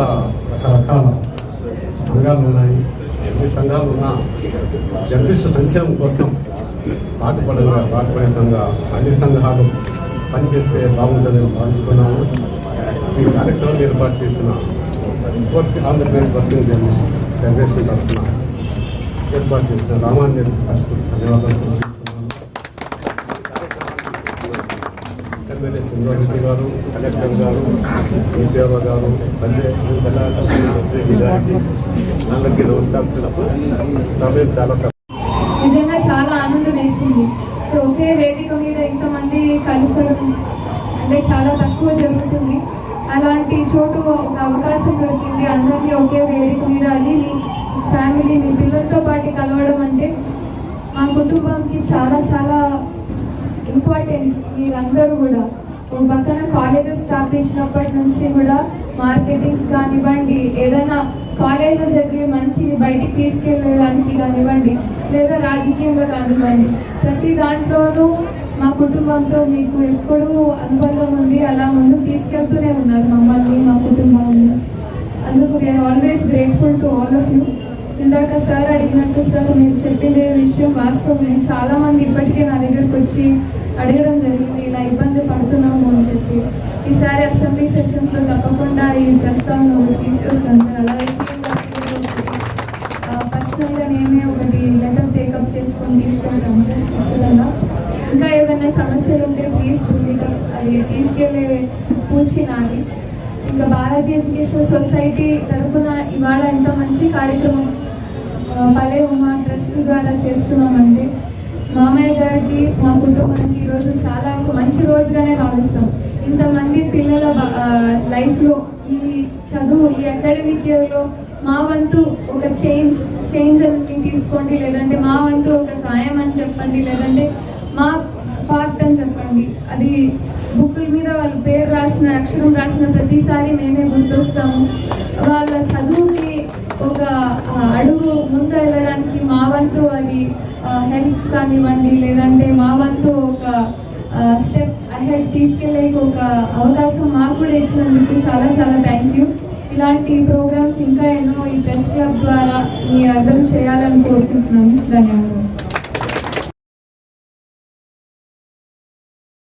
కూడా రకరకాల సంఘాలు ఉన్నాయి. ఎన్ని సంఘాలు ఉన్నా జర్నలిస్టు సంక్షేమం కోసం పాటుపడంగా పాటుపడితంగా అన్ని సంఘాలు పనిచేస్తే బాగుంటుందని భావిస్తున్నాము. ఈ కార్యక్రమం ఏర్పాటు చేసిన work Andhra Pradesh working journalist generation తరఫున ఏర్పాటు చేసిన రామాంజన్ ఫస్ట్ ధన్యవాదాలు ఎమ్మెల్యే గారు కలెక్టర్ గారు గారు గారికి అందరికీ నమస్కారం చేస్తూ సమయం చాలా నిజంగా చాలా ఆనందం వేస్తుంది. ఒకే వేదిక మీద ఇంతమంది కలిసడం అంటే చాలా తక్కువ జరుగుతుంది. అలాంటి చోటు ఒక అవకాశం దొరికింది. అందరినీ ఒకే వేదిక మీద అది మీ ఫ్యామిలీ మీ పిల్లలతో పాటు కలవడం అంటే మా కుటుంబానికి చాలా చాలా ఇంపార్టెంట్ మీరందరూ కూడా ఒక పక్కన కాలేజెస్ స్థాపించినప్పటి నుంచి కూడా మార్కెటింగ్ కానివ్వండి ఏదైనా కాలేజీలో జరిగే మంచి బయటికి తీసుకెళ్ళడానికి కానివ్వండి లేదా రాజకీయంగా కానివ్వండి ప్రతి దాంట్లోనూ మా కుటుంబంతో మీకు ఎప్పుడూ అనుబంధం ఉంది. అలా ముందు తీసుకెళ్తూనే ఉన్నారు మమ్మల్ని మా కుటుంబాన్ని. అందుకు we are always grateful to all of you ఇందాక సార్ అడిగినట్టు సార్ మీరు చెప్పిన విషయం వాస్తవం. నేను చాలా మంది ఇప్పటికే నా దగ్గరకు వచ్చి అడగడం జరిగింది ఇలా ఇబ్బంది పడుతున్నాము అని చెప్పి. ఈసారి అసెంబ్లీ సెషన్స్లో తప్పకుండా ఈ ప్రస్తావన ఒకటి తీసుకొస్తాను సార్ అలాగే పర్సనల్గా నేనే ఒకటి లెటర్ టేకప్ చేసుకొని తీసుకెళ్తాను సార్ ఖచ్చితంగా. ఇంకా ఏమైనా సమస్యలు ఉంటే ప్లీజ్ మీకు అది తీసుకెళ్ళే పూచి నాది. ఇంకా బాలాజీ ఎడ్యుకేషన్ సొసైటీ తరఫున ఇవాళ ఎంత మంచి కార్యక్రమం పలే ఉమా ట్రస్ట్ ద్వారా చేస్తున్నామండి మామయ్య గారికి మా కుటుంబానికి ఈరోజు చాలా మంచి రోజుగానే భావిస్తాం. ఇంతమంది పిల్లల లైఫ్లో ఈ చదువు ఈ అకాడమిక్ ఇయర్లో మా వంతు ఒక చేంజ్ చేంజ్ అని తీసుకోండి లేదంటే మా వంతు ఒక సాయం అని చెప్పండి లేదంటే మా పార్ట్ అని చెప్పండి. అది బుక్కుల మీద వాళ్ళు పేరు రాసిన అక్షరం రాసిన ప్రతిసారి మేమే గుర్తొస్తాము. వాళ్ళ చదువుకి ఒక అడుగు ముందు వెళ్ళడానికి మా వంతు అది హెల్ప్ కానివ్వండి లేదంటే మా వంతు ఒక స్టెప్ అహెడ్ తీసుకెళ్ళేకి ఒక అవకాశం మాకు కూడా ఇచ్చినందుకు చాలా చాలా థ్యాంక్ యూ. ఇలాంటి ప్రోగ్రామ్స్ ఇంకా ఎన్నో ఈ ప్రెస్ క్లబ్ ద్వారా మీ అర్థం చేయాలని కోరుకుంటున్నాను ధన్యవాదాలు.